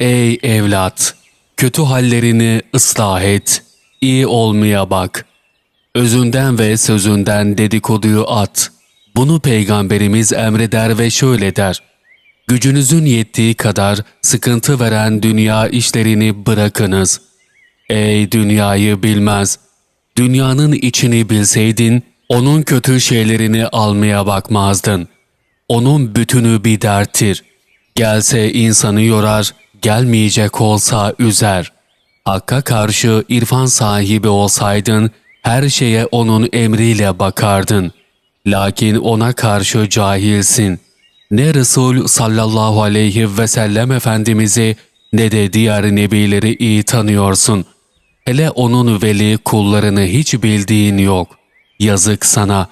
Ey evlat! Kötü hallerini ıslah et, iyi olmaya bak. Özünden ve sözünden dedikoduyu at. Bunu Peygamberimiz emreder ve şöyle der. Gücünüzün yettiği kadar sıkıntı veren dünya işlerini bırakınız. Ey dünyayı bilmez! Dünyanın içini bilseydin, onun kötü şeylerini almaya bakmazdın. Onun bütünü bir derttir. Gelse insanı yorar, gelmeyecek olsa üzer. Hakka karşı irfan sahibi olsaydın, her şeye onun emriyle bakardın. Lakin ona karşı cahilsin. Ne Resul sallallahu aleyhi ve sellem Efendimiz'i ne de diğer nebileri iyi tanıyorsun. Hele onun veli kullarını hiç bildiğin yok. Yazık sana.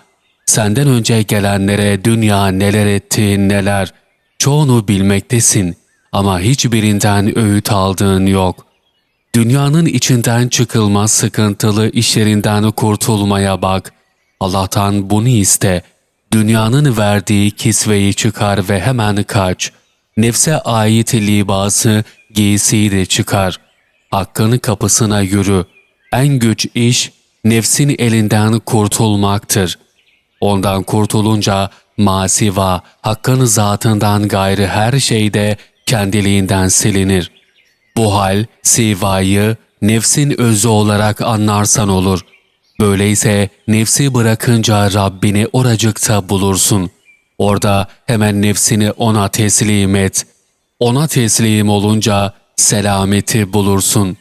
Senden önce gelenlere dünya neler etti neler. Çoğunu bilmektesin ama hiçbirinden öğüt aldığın yok. Dünyanın içinden çıkılmaz sıkıntılı işlerinden kurtulmaya bak. Allah'tan bunu iste. Dünyanın verdiği kisveyi çıkar ve hemen kaç. Nefse ait libası, giysiyi de çıkar. Hakkın kapısına yürü. En güç iş, nefsin elinden kurtulmaktır. Ondan kurtulunca masiva, hakkın zatından gayrı her şeyde kendiliğinden silinir. Bu hal sivayı nefsin özü olarak anlarsan olur. Böyleyse nefsi bırakınca Rabbini oracıkta bulursun. Orada hemen nefsini ona teslim et. Ona teslim olunca selameti bulursun.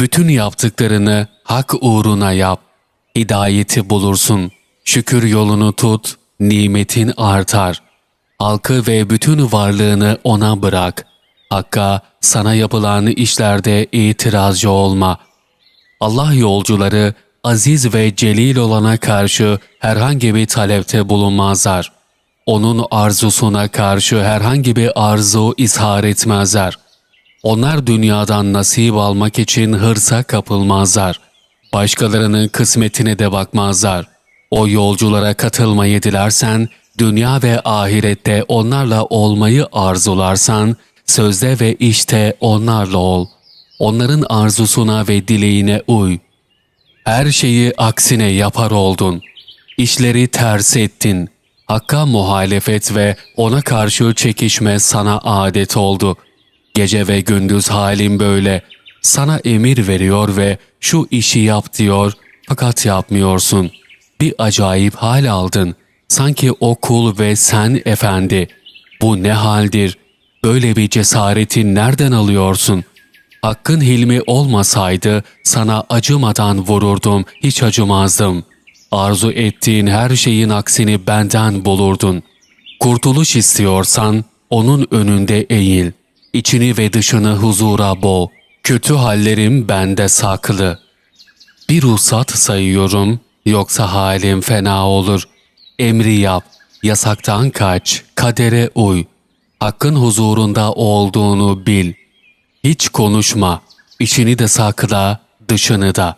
Bütün yaptıklarını hak uğruna yap. Hidayeti bulursun. Şükür yolunu tut, nimetin artar. Halkı ve bütün varlığını ona bırak. Hakka sana yapılan işlerde itirazcı olma. Allah yolcuları aziz ve celil olana karşı herhangi bir talepte bulunmazlar. Onun arzusuna karşı herhangi bir arzu izhar etmezler. Onlar dünyadan nasip almak için hırsa kapılmazlar. Başkalarının kısmetine de bakmazlar. O yolculara katılmayı dilersen, dünya ve ahirette onlarla olmayı arzularsan, sözde ve işte onlarla ol. Onların arzusuna ve dileğine uy. Her şeyi aksine yapar oldun. İşleri ters ettin. Hakka muhalefet ve ona karşı çekişme sana adet oldu. Gece ve gündüz halin böyle. Sana emir veriyor ve şu işi yap diyor fakat yapmıyorsun. Bir acayip hal aldın. Sanki o kul ve sen efendi. Bu ne haldir? Böyle bir cesareti nereden alıyorsun? Hakkın hilmi olmasaydı sana acımadan vururdum, hiç acımazdım. Arzu ettiğin her şeyin aksini benden bulurdun. Kurtuluş istiyorsan onun önünde eğil. İçini ve dışını huzura boğ. Kötü hallerim bende saklı. Bir ruhsat sayıyorum, yoksa halim fena olur. Emri yap, yasaktan kaç, kadere uy. Hakkın huzurunda olduğunu bil. Hiç konuşma, içini de sakla, dışını da.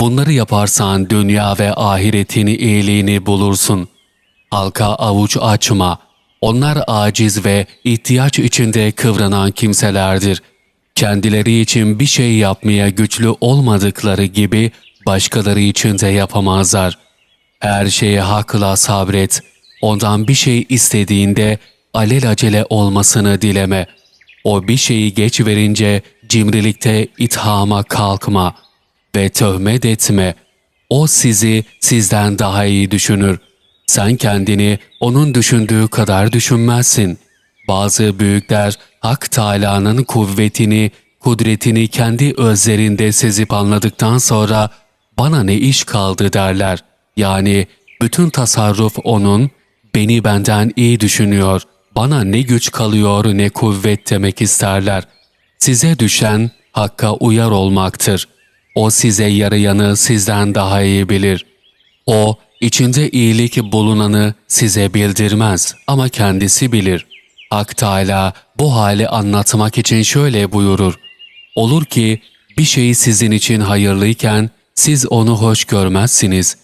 Bunları yaparsan dünya ve ahiretini iyiliğini bulursun. Halka avuç açma. Onlar aciz ve ihtiyaç içinde kıvranan kimselerdir. Kendileri için bir şey yapmaya güçlü olmadıkları gibi başkaları için de yapamazlar. Her şeye hakla sabret. Ondan bir şey istediğinde alelacele olmasını dileme. O bir şeyi geç verince cimrilikte ithama kalkma ve töhmet etme. O sizi sizden daha iyi düşünür. Sen kendini onun düşündüğü kadar düşünmezsin. Bazı büyükler Hak Teâlâ'nın kuvvetini, kudretini kendi özlerinde sezip anladıktan sonra bana ne iş kaldı derler. Yani bütün tasarruf onun, beni benden iyi düşünüyor, bana ne güç kalıyor ne kuvvet demek isterler. Size düşen hakka uyar olmaktır. O size yarayanı sizden daha iyi bilir. O, içinde iyilik bulunanı size bildirmez ama kendisi bilir. Hak Teâlâ bu hali anlatmak için şöyle buyurur. Olur ki bir şey sizin için hayırlıyken siz onu hoş görmezsiniz.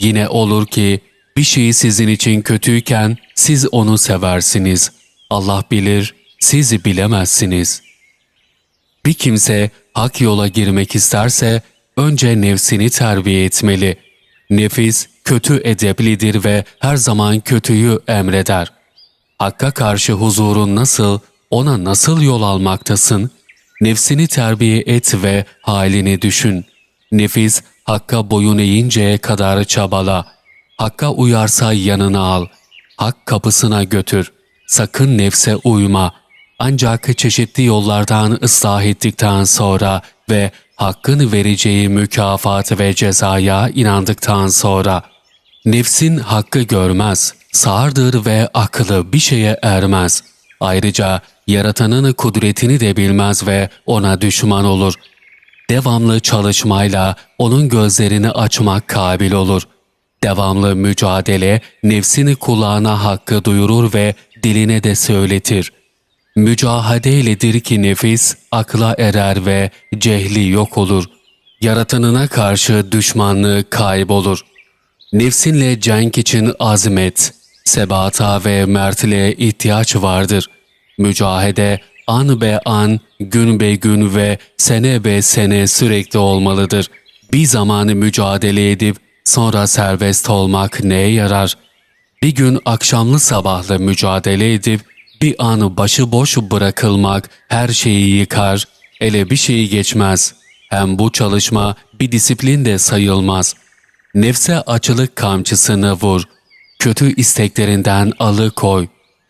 Yine olur ki bir şey sizin için kötüyken siz onu seversiniz. Allah bilir, siz bilemezsiniz.'' Bir kimse hak yola girmek isterse önce nefsini terbiye etmeli. Nefis kötü edeplidir ve her zaman kötüyü emreder. Hakka karşı huzurun nasıl, ona nasıl yol almaktasın? Nefsini terbiye et ve halini düşün. Nefis hakka boyun eğinceye kadar çabala. Hakka uyarsa yanına al. Hak kapısına götür. Sakın nefse uyma. Ancak çeşitli yollardan ıslah ettikten sonra ve hakkın vereceği mükafat ve cezaya inandıktan sonra Nefsin hakkı görmez, sağırdır ve aklı bir şeye ermez. Ayrıca yaratanın kudretini de bilmez ve ona düşman olur. Devamlı çalışmayla onun gözlerini açmak kabil olur. Devamlı mücadele nefsini kulağına hakkı duyurur ve diline de söyletir. Mücahadeyledir ki nefis akla erer ve cehli yok olur. Yaratanına karşı düşmanlığı kaybolur. Nefsinle cenk için azmet, sebata ve mertliğe ihtiyaç vardır. Mücahede an be an, gün be gün ve sene be sene sürekli olmalıdır. Bir zamanı mücadele edip sonra serbest olmak neye yarar? Bir gün akşamlı sabahlı mücadele edip bir anı başıboş bırakılmak her şeyi yıkar, ele bir şeyi geçmez. Hem bu çalışma bir disiplin de sayılmaz.'' Nefse açılık kamçısını vur. Kötü isteklerinden alıkoy.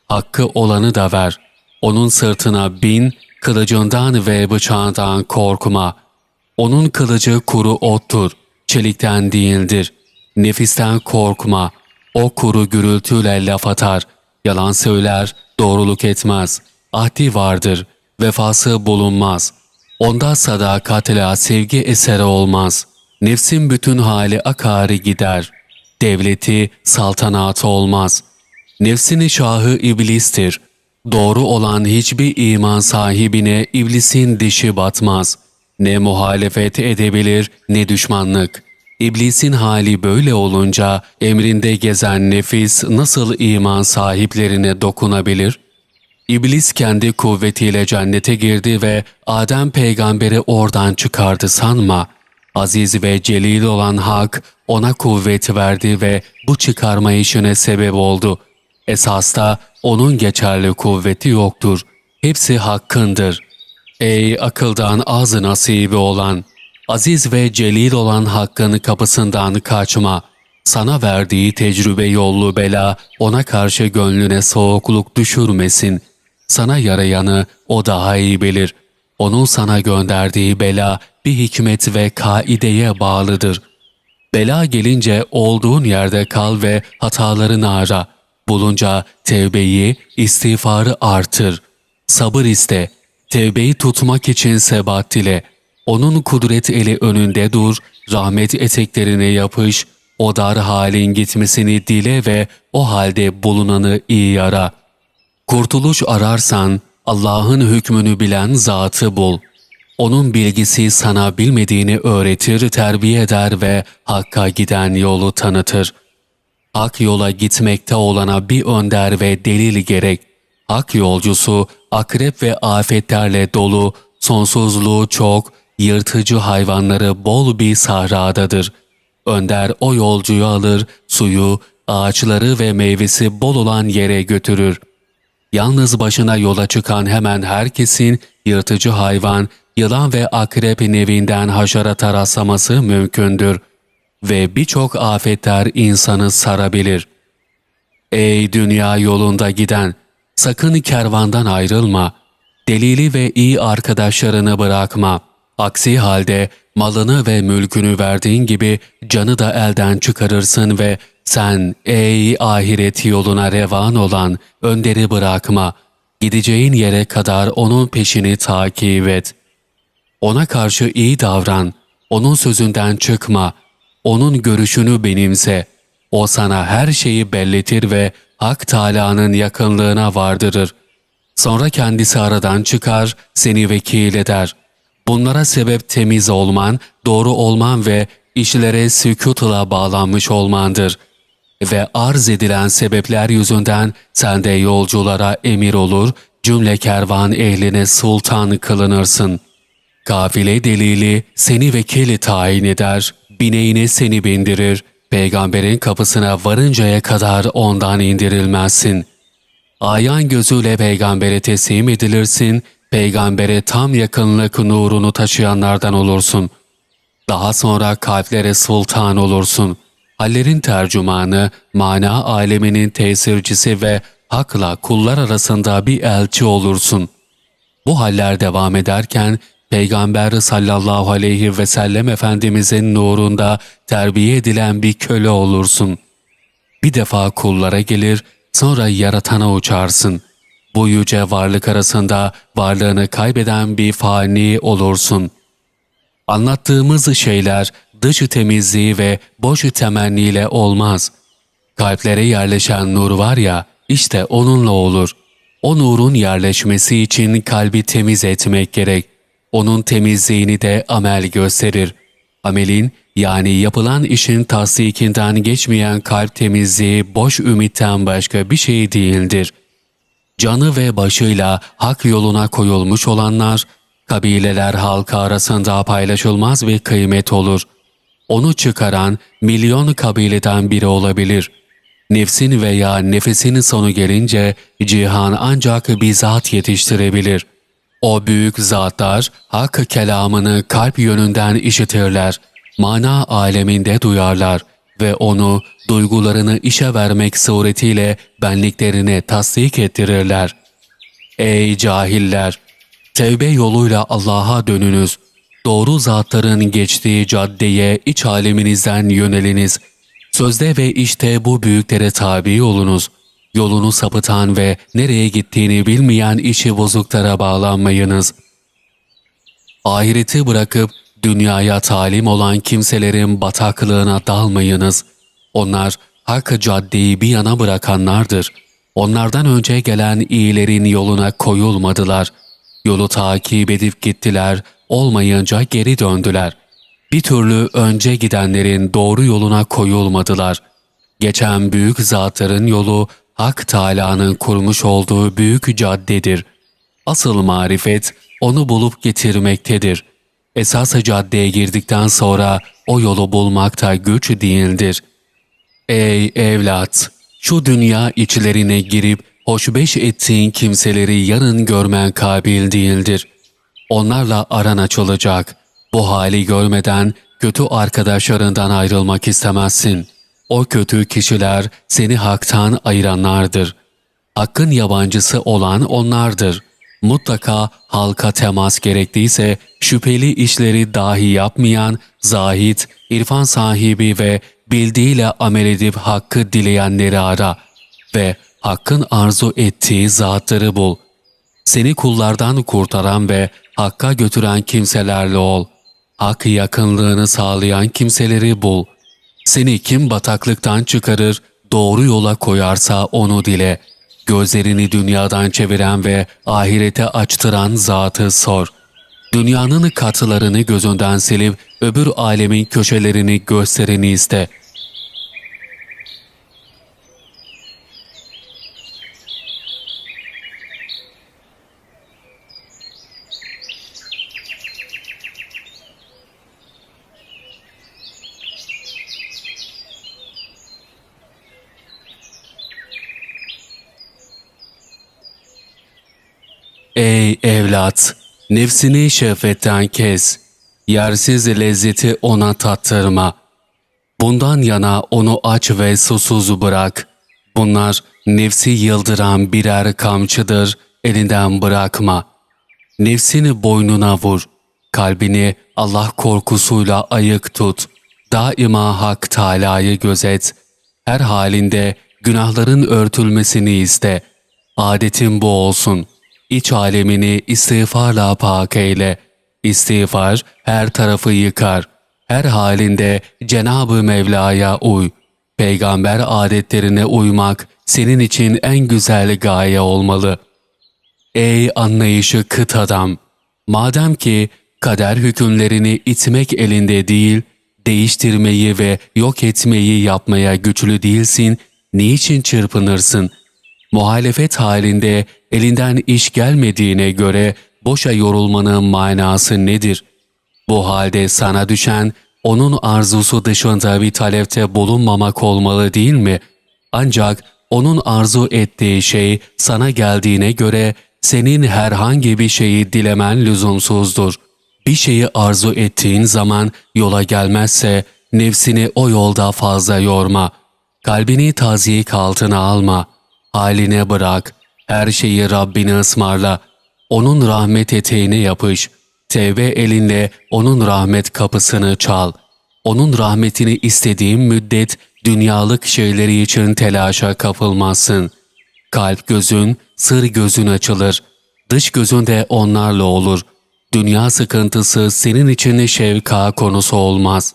Hakkı olanı da ver. Onun sırtına bin, kılıcından ve bıçağından korkma. Onun kılıcı kuru ottur, çelikten değildir. Nefisten korkma. O kuru gürültüyle laf atar. Yalan söyler, doğruluk etmez. Ahdi vardır, vefası bulunmaz. Onda sadakatla sevgi eseri olmaz.'' Nefsin bütün hali akarı gider. Devleti, saltanatı olmaz. Nefsini şahı iblistir. Doğru olan hiçbir iman sahibine iblisin dişi batmaz. Ne muhalefet edebilir ne düşmanlık. İblisin hali böyle olunca emrinde gezen nefis nasıl iman sahiplerine dokunabilir? İblis kendi kuvvetiyle cennete girdi ve Adem peygamberi oradan çıkardı sanma.'' Aziz ve celil olan Hak ona kuvvet verdi ve bu çıkarma işine sebep oldu. Esasta onun geçerli kuvveti yoktur. Hepsi hakkındır. Ey akıldan az nasibi olan! Aziz ve celil olan Hakk'ın kapısından kaçma. Sana verdiği tecrübe yollu bela ona karşı gönlüne soğukluk düşürmesin. Sana yarayanı o daha iyi bilir. Onun sana gönderdiği bela bir hikmet ve kaideye bağlıdır. Bela gelince olduğun yerde kal ve hatalarını ara. Bulunca tevbeyi, istiğfarı artır. Sabır iste. Tevbeyi tutmak için sebat dile. Onun kudret eli önünde dur, rahmet eteklerine yapış, o dar halin gitmesini dile ve o halde bulunanı iyi ara. Kurtuluş ararsan Allah'ın hükmünü bilen zatı bul.'' Onun bilgisi sana bilmediğini öğretir, terbiye eder ve Hakk'a giden yolu tanıtır. Hak yola gitmekte olana bir önder ve delil gerek. Hak yolcusu akrep ve afetlerle dolu, sonsuzluğu çok, yırtıcı hayvanları bol bir sahradadır. Önder o yolcuyu alır, suyu, ağaçları ve meyvesi bol olan yere götürür. Yalnız başına yola çıkan hemen herkesin yırtıcı hayvan, yılan ve akrep nevinden haşerata rastlaması mümkündür ve birçok afetler insanı sarabilir. Ey dünya yolunda giden! Sakın kervandan ayrılma. Delili ve iyi arkadaşlarını bırakma. Aksi halde malını ve mülkünü verdiğin gibi canı da elden çıkarırsın ve sen ey ahiret yoluna revan olan önderi bırakma. Gideceğin yere kadar onun peşini takip et.'' Ona karşı iyi davran, onun sözünden çıkma, onun görüşünü benimse. O sana her şeyi belletir ve Hak Teâlâ'nın yakınlığına vardırır. Sonra kendisi aradan çıkar, seni vekil eder. Bunlara sebep temiz olman, doğru olman ve işlere sükutla bağlanmış olmandır. Ve arz edilen sebepler yüzünden sen de yolculara emir olur, cümle kervan ehline sultan kılınırsın.'' Kafile delili seni vekili tayin eder, bineğine seni bindirir, peygamberin kapısına varıncaya kadar ondan indirilmezsin. Ayan gözüyle peygambere teslim edilirsin, peygambere tam yakınlık nurunu taşıyanlardan olursun. Daha sonra kalplere sultan olursun. Hallerin tercümanı, mana aleminin tesircisi ve hakla kullar arasında bir elçi olursun. Bu haller devam ederken Peygamber sallallahu aleyhi ve sellem Efendimizin nurunda terbiye edilen bir köle olursun. Bir defa kullara gelir, sonra yaratana uçarsın. Bu yüce varlık arasında varlığını kaybeden bir fani olursun. Anlattığımız şeyler dış temizliği ve boş temenniyle olmaz. Kalplere yerleşen nur var ya, işte onunla olur. O nurun yerleşmesi için kalbi temiz etmek gerek. Onun temizliğini de amel gösterir. Amelin yani yapılan işin tasdikinden geçmeyen kalp temizliği boş ümitten başka bir şey değildir. Canı ve başıyla hak yoluna koyulmuş olanlar, kabileler halkı arasında paylaşılmaz bir kıymet olur. Onu çıkaran milyon kabileden biri olabilir. Nefsin veya nefesin sonu gelince cihan ancak bir zat yetiştirebilir. O büyük zatlar hak kelamını kalp yönünden işitirler, mana aleminde duyarlar ve onu duygularını işe vermek suretiyle benliklerine tasdik ettirirler. Ey cahiller! Tevbe yoluyla Allah'a dönünüz. Doğru zatların geçtiği caddeye iç aleminizden yöneliniz. Sözde ve işte bu büyüklere tabi olunuz. Yolunu sapıtan ve nereye gittiğini bilmeyen işi bozuklara bağlanmayınız. Ahireti bırakıp dünyaya talim olan kimselerin bataklığına dalmayınız. Onlar hak caddeyi bir yana bırakanlardır. Onlardan önce gelen iyilerin yoluna koyulmadılar. Yolu takip edip gittiler, olmayınca geri döndüler. Bir türlü önce gidenlerin doğru yoluna koyulmadılar. Geçen büyük zatların yolu Hak Teâlâ'nın kurmuş olduğu büyük caddedir. Asıl marifet onu bulup getirmektedir. Esas caddeye girdikten sonra o yolu bulmakta güç değildir. Ey evlat! Şu dünya içlerine girip hoşbeş ettiğin kimseleri yarın görmen kabil değildir. Onlarla aran açılacak. Bu hali görmeden kötü arkadaşlarından ayrılmak istemezsin. O kötü kişiler seni haktan ayıranlardır. Hakkın yabancısı olan onlardır. Mutlaka halka temas gerektiyse şüpheli işleri dahi yapmayan, zahit, irfan sahibi ve bildiğiyle amel edip hakkı dileyenleri ara ve hakkın arzu ettiği zatları bul. Seni kullardan kurtaran ve hakka götüren kimselerle ol. Hak yakınlığını sağlayan kimseleri bul. Seni kim bataklıktan çıkarır, doğru yola koyarsa onu dile. Gözlerini dünyadan çeviren ve ahirete açtıran zatı sor. Dünyanın katılarını gözünden silip öbür alemin köşelerini göstereni iste.'' Ey evlat! Nefsini şehvetten kes. Yersiz lezzeti ona tattırma. Bundan yana onu aç ve susuz bırak. Bunlar nefsi yıldıran birer kamçıdır, elinden bırakma. Nefsini boynuna vur. Kalbini Allah korkusuyla ayık tut. Daima Hak Teâlâ'yı gözet. Her halinde günahların örtülmesini iste. Adetin bu olsun.'' İç alemini istiğfarla pak eyle. İstiğfar her tarafı yıkar. Her halinde Cenab-ı Mevla'ya uy. Peygamber adetlerine uymak senin için en güzel gaye olmalı. Ey anlayışı kıt adam! Madem ki kader hükümlerini itmek elinde değil, değiştirmeyi ve yok etmeyi yapmaya güçlü değilsin, niçin çırpınırsın? Muhalefet halinde elinden iş gelmediğine göre boşa yorulmanın manası nedir? Bu halde sana düşen onun arzusu dışında bir talepte bulunmamak olmalı değil mi? Ancak onun arzu ettiği şey sana geldiğine göre senin herhangi bir şeyi dilemen lüzumsuzdur. Bir şeyi arzu ettiğin zaman yola gelmezse nefsini o yolda fazla yorma. Kalbini tazyik altına alma. Haline bırak. Her şeyi Rabbine ısmarla. Onun rahmet eteğine yapış. Tevbe elinle onun rahmet kapısını çal. Onun rahmetini istediğin müddet dünyalık şeyleri için telaşa kapılmazsın. Kalp gözün, sır gözün açılır. Dış gözün de onlarla olur. Dünya sıkıntısı senin için şevka konusu olmaz.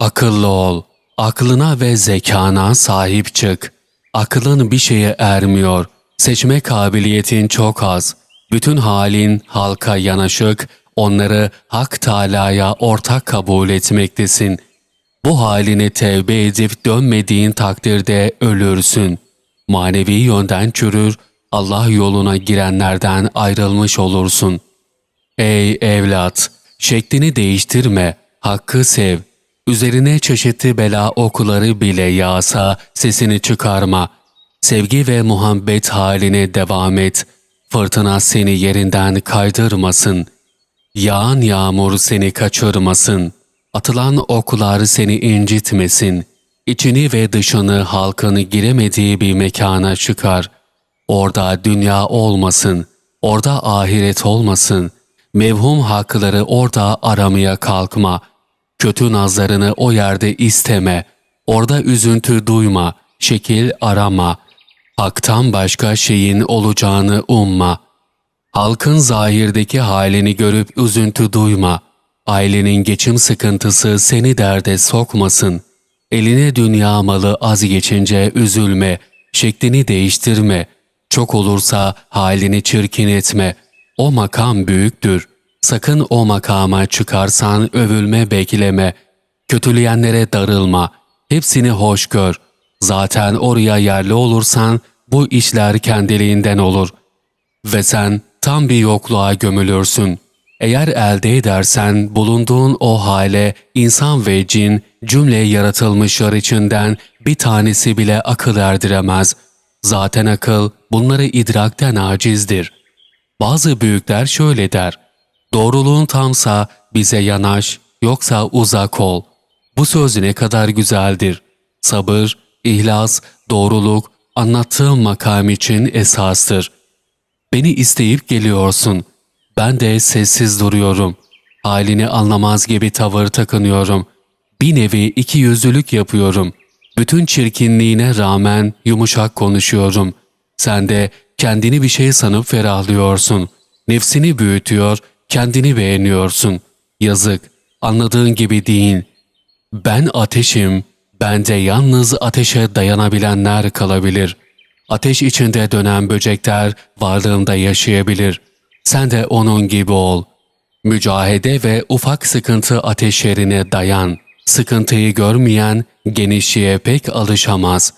Akıllı ol. Aklına ve zekana sahip çık. Aklın bir şeye ermiyor. Seçme kabiliyetin çok az. Bütün halin halka yanaşık, onları Hak Teâlâ'ya ortak kabul etmektesin. Bu haline tevbe edip dönmediğin takdirde ölürsün. Manevi yönden çürür, Allah yoluna girenlerden ayrılmış olursun. Ey evlat! Şeklini değiştirme, hakkı sev. Üzerine çeşitli bela okuları bile yağsa sesini çıkarma. Sevgi ve muhabbet haline devam et. Fırtına seni yerinden kaydırmasın. Yağan yağmur seni kaçırmasın. Atılan oklar seni incitmesin. İçini ve dışını halkın giremediği bir mekana çıkar. Orada dünya olmasın, orada ahiret olmasın. Mevhum hakları orada aramaya kalkma. Kötü nazlarını o yerde isteme. Orada üzüntü duyma, şekil arama. Hak'tan başka şeyin olacağını umma. Halkın zahirdeki halini görüp üzüntü duyma. Ailenin geçim sıkıntısı seni derde sokmasın. Eline dünya malı az geçince üzülme, şeklini değiştirme. Çok olursa halini çirkin etme. O makam büyüktür. Sakın o makama çıkarsan övülme bekleme. Kötüleyenlere darılma. Hepsini hoş gör. Zaten oraya yerli olursan bu işler kendiliğinden olur. Ve sen tam bir yokluğa gömülürsün. Eğer elde edersen bulunduğun o hale insan ve cin cümle yaratılmışlar içinden bir tanesi bile akıl erdiremez. Zaten akıl bunları idrakten acizdir. Bazı büyükler şöyle der. Doğruluğun tamsa bize yanaş, yoksa uzak ol. Bu söz ne kadar güzeldir. Sabır, ihlas, doğruluk, anlattığım makam için esastır. Beni isteyip geliyorsun. Ben de sessiz duruyorum. Halini anlamaz gibi tavır takınıyorum. Bir nevi iki yüzlülük yapıyorum. Bütün çirkinliğine rağmen yumuşak konuşuyorum. Sen de kendini bir şey sanıp ferahlıyorsun. Nefsini büyütüyor, kendini beğeniyorsun. Yazık, anladığın gibi değil. Ben ateşim, bende yalnız ateşe dayanabilenler kalabilir. Ateş içinde dönen böcekler varlığında yaşayabilir. Sen de onun gibi ol. Mücahede ve ufak sıkıntı ateşlerine dayan. Sıkıntıyı görmeyen genişliğe pek alışamaz.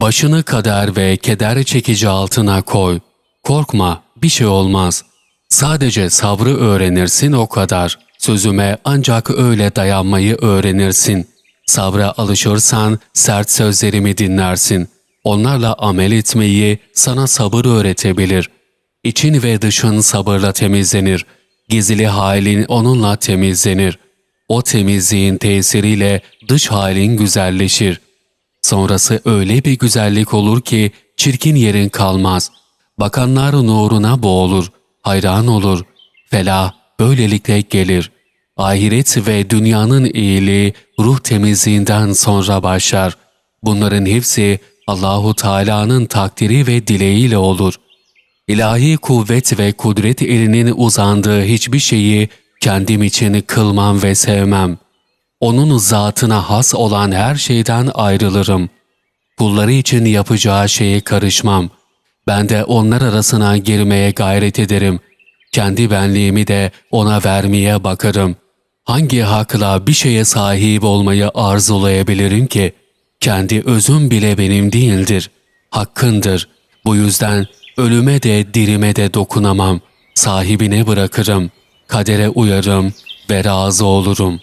Başını kader ve keder çekici altına koy. Korkma, bir şey olmaz. Sadece sabrı öğrenirsin o kadar. Sözüme ancak öyle dayanmayı öğrenirsin. Sabra alışırsan sert sözlerimi dinlersin. Onlarla amel etmeyi sana sabır öğretebilir. İçin ve dışın sabırla temizlenir. Gizli halin onunla temizlenir. O temizliğin tesiriyle dış halin güzelleşir. Sonrası öyle bir güzellik olur ki çirkin yerin kalmaz. Bakanlar nuruna boğulur, hayran olur. Felah böylelikle gelir. Ahiret ve dünyanın iyiliği ruh temizliğinden sonra başlar. Bunların hepsi Allahu Teala'nın takdiri ve dileğiyle olur. İlahi kuvvet ve kudret elinin uzandığı hiçbir şeyi kendim için kılmam ve sevmem. Onun zatına has olan her şeyden ayrılırım. Kulları için yapacağı şeye karışmam. Ben de onlar arasına girmeye gayret ederim. Kendi benliğimi de ona vermeye bakarım. Hangi hakla bir şeye sahip olmayı arzulayabilirim ki? Kendi özüm bile benim değildir. Hakkındır. Bu yüzden ölüme de dirime de dokunamam. sahibine bırakırım. Kadere uyarım ve razı olurum.